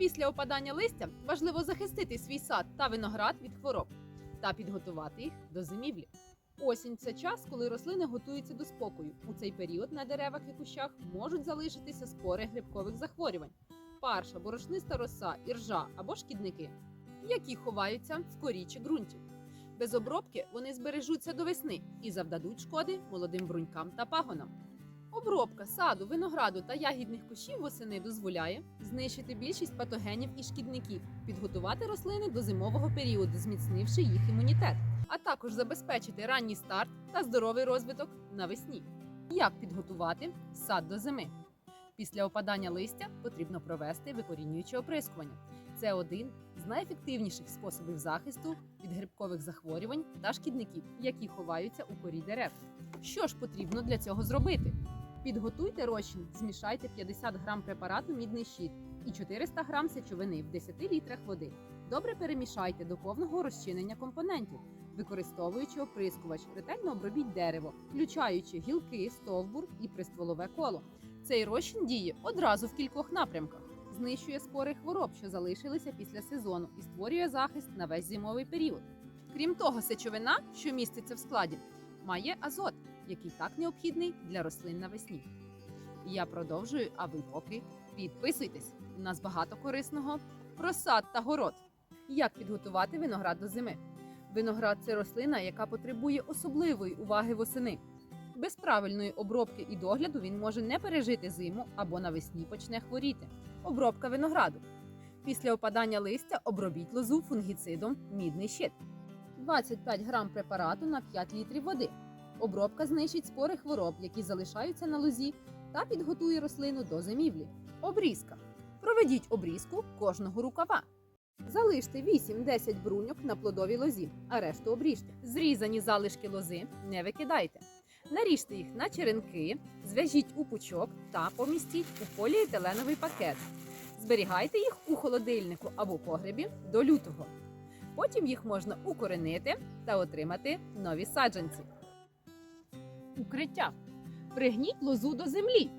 Після опадання листя важливо захистити свій сад та виноград від хвороб та підготувати їх до зимівлі. Осінь це час, коли рослини готуються до спокою. У цей період на деревах і кущах можуть залишитися спори грибкових захворювань, парша, борошниста роса, іржа або шкідники, які ховаються в корі чи ґрунті. Без обробки вони збережуться до весни і завдадуть шкоди молодим брунькам та пагонам. Обробка саду, винограду та ягідних кущів восени дозволяє знищити більшість патогенів і шкідників, підготувати рослини до зимового періоду, зміцнивши їх імунітет, а також забезпечити ранній старт та здоровий розвиток навесні. Як підготувати сад до зими? Після опадання листя потрібно провести викорінююче оприскування. Це один з найефективніших способів захисту від грибкових захворювань та шкідників, які ховаються у корі дерев. Що ж потрібно для цього зробити? Підготуйте розчин, змішайте 50 грам препарату мідний щит і 400 грам сечовини в 10 літрах води. Добре перемішайте до повного розчинення компонентів, використовуючи оприскувач, ретельно обробіть дерево, включаючи гілки, стовбур і пристволове коло. Цей розчин діє одразу в кількох напрямках. Знищує спори хвороб, що залишилися після сезону, і створює захист на весь зимовий період. Крім того, сечовина, що міститься в складі, має азот, який так необхідний для рослин навесні. Я продовжую, а ви поки підписуйтесь. У нас багато корисного про сад та город. Як підготувати виноград до зими? Виноград це рослина, яка потребує особливої уваги восени. Без правильної обробки і догляду він може не пережити зиму або навесні почне хворіти. Обробка винограду. Після опадання листя обробіть лозу фунгіцидом мідний щит. 25 грам препарату на 5 літрів води. Обробка знищить спори хвороб, які залишаються на лозі, та підготує рослину до зимівлі. Обрізка. Проведіть обрізку кожного рукава. Залиште 8-10 бруньок на плодовій лозі, а решту обріжте. Зрізані залишки лози не викидайте. Наріжте їх на черенки, зв'яжіть у пучок та помістіть у поліетиленовий пакет. Зберігайте їх у холодильнику або погребі до лютого. Потім їх можна укоренити та отримати нові саджанці. Укриття. Пригніть лозу до землі.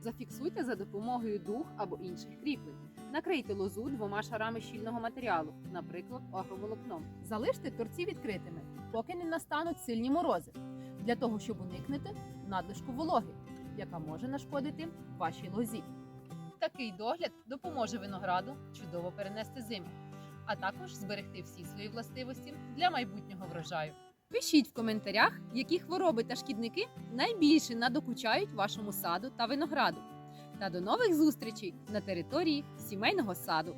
Зафіксуйте за допомогою дух або інших кріплень. Накрийте лозу двома шарами щільного матеріалу, наприклад, агроволокном. Залиште торці відкритими, поки не настануть сильні морози, для того, щоб уникнути надлишку вологи, яка може нашкодити вашій лозі. Такий догляд допоможе винограду чудово перенести зиму, а також зберегти всі свої властивості для майбутнього врожаю. Пишіть в коментарях, які хвороби та шкідники найбільше надокучають вашому саду та винограду. Та до нових зустрічей на території сімейного саду.